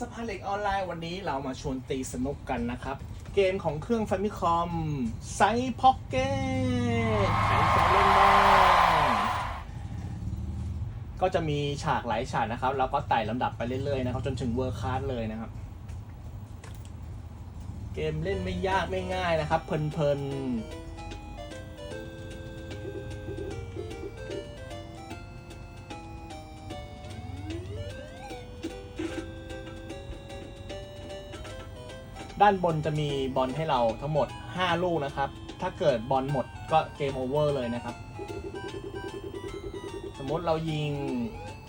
สะพานเหล็กออนไลน์วันนี้เรามาชวนตีสนุกกันนะครับ เกมของเครื่อง f a m i c o m ไซพ็อกเก็ตใครเคยเล่นบ้างก็จะมีฉากหลายฉากนะครับแล้วก็ไต่ลำดับไปเรื่อยๆนะครับจนถึงเวอร์ค a สเลยนะครับ เกมเล่นไม่ยากไม่ง่ายนะครับ เพลินๆ ด้านบนจะมีบอลให้เราทั้งหมด 5 ลูกนะครับ ถ้าเกิดบอลหมดก็เกมโอเวอร์เลยนะครับ สมมติเรายิง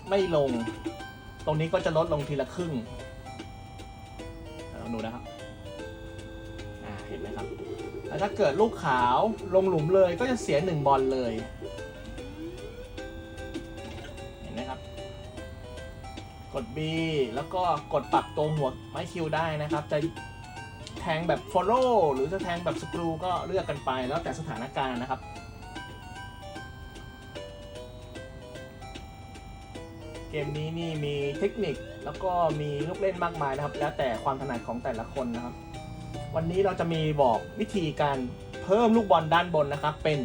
ไม่ลง ตรงนี้ก็จะลดลงทีละครึ่งลองดูนะครับอ่าเห็นไหมครับ แล้วถ้าเกิดลูกขาวลงหลุมเลยก็จะเสียหนึ่งบอลเลย เห็นไหมครับ กด B แล้วก็กดปรับตัวหัวไม้คิวได้นะครับ จะ แทงแบบ follow หรือจะแทงแบบสกรูก็เลือกกันไปแล้วแต่สถานการณ์นะครับเกมนี้นี่มีเทคนิคแล้วก็มีลูกเล่นมากมายนะครับ แล้วแต่ความถนัดของแต่ละคนนะครับ วันนี้เราจะมีบอกวิธีการเพิ่มลูกบอลด้านบนนะครับ เป็น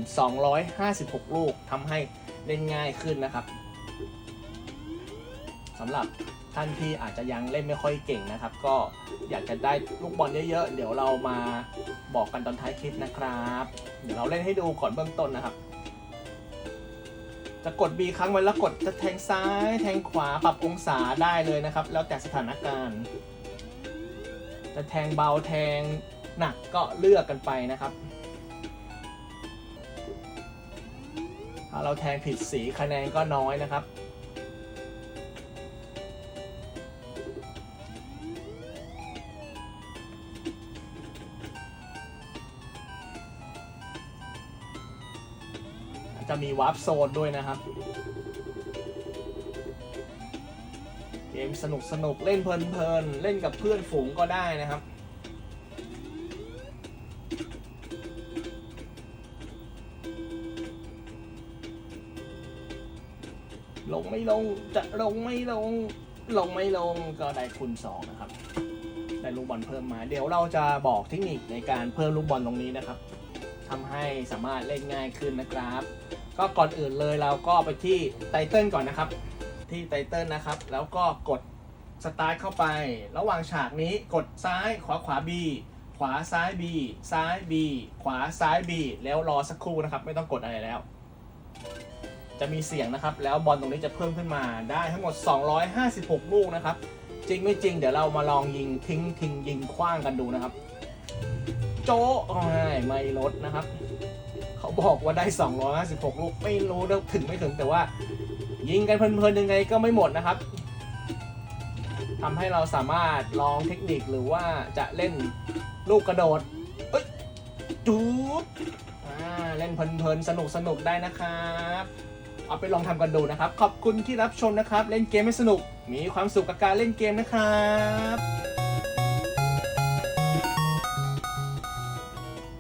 256 ลูกทำให้เล่นง่ายขึ้นนะครับสำหรับ ท่านที่อาจจะยังเล่นไม่ค่อยเก่งนะครับ ก็อยากจะได้ลูกบอลเยอะๆ เดี๋ยวเรามาบอกกันตอนท้ายคลิปนะครับ เดี๋ยวเราเล่นให้ดูก่อนเบื้องต้นนะครับ จะกด B ครั้งไว้แล้วกดจะแทงซ้ายแทงขวาปรับองศาได้เลยนะครับ แล้วแต่สถานการณ์ จะแทงเบาแทงหนักก็เลือกกันไปนะครับถ้าเราแทงผิดสีคะแนนก็น้อยนะครับ จะมีวาร์ปโซนด้วยนะครับ เกมสนุกสนุกเล่นเพลินๆเล่นกับเพื่อนฝูงก็ได้นะครับ ลงไม่ลงจะลงไม่ลง ลงไม่ลงก็ได้คูณ2นะครับได้ลูกบอลเพิ่มมาเดี๋ยวเราจะบอกเทคนิคในการเพิ่มลูกบอลตรงนี้นะครับทำให้สามารถเล่นง่ายขึ้นนะครับ ก็ก่อนอื่นเลยเราก็ไปที่ไตเติลก่อนนะครับ ที่ไตเติลนะครับ แล้วก็กดสตาร์ทเข้าไป ระหว่างฉากนี้กดซ้ายขวาขวา B ขวาซ้าย B ซ้าย B ขวาซ้าย B แล้วรอสักครู่นะครับ ไม่ต้องกดอะไรแล้ว จะมีเสียงนะครับ แล้วบอลตรงนี้จะเพิ่มขึ้นมาได้ทั้งหมด 256 ลูกนะครับ จริงไม่จริง เดี๋ยวเรามาลองยิงทิ้งทิ้งยิงคว้างกันดูนะครับ โจ๊ะไม่ไม่ลดนะครับ เขาบอกว่าได้ 256 ลูก ไม่รู้ถึงไม่ถึงแต่ว่า ยิงกันเพลินๆยังไงก็ไม่หมดนะครับทำให้เราสามารถลองเทคนิคหรือว่าจะเล่นลูกกระโดดเอ้ยจูดเล่นเพลินๆสนุกๆได้นะครับเอาไปลองทำกันดูนะครับ ขอบคุณที่รับชมนะครับ เล่นเกมให้สนุก มีความสุขกับการเล่นเกมนะครับ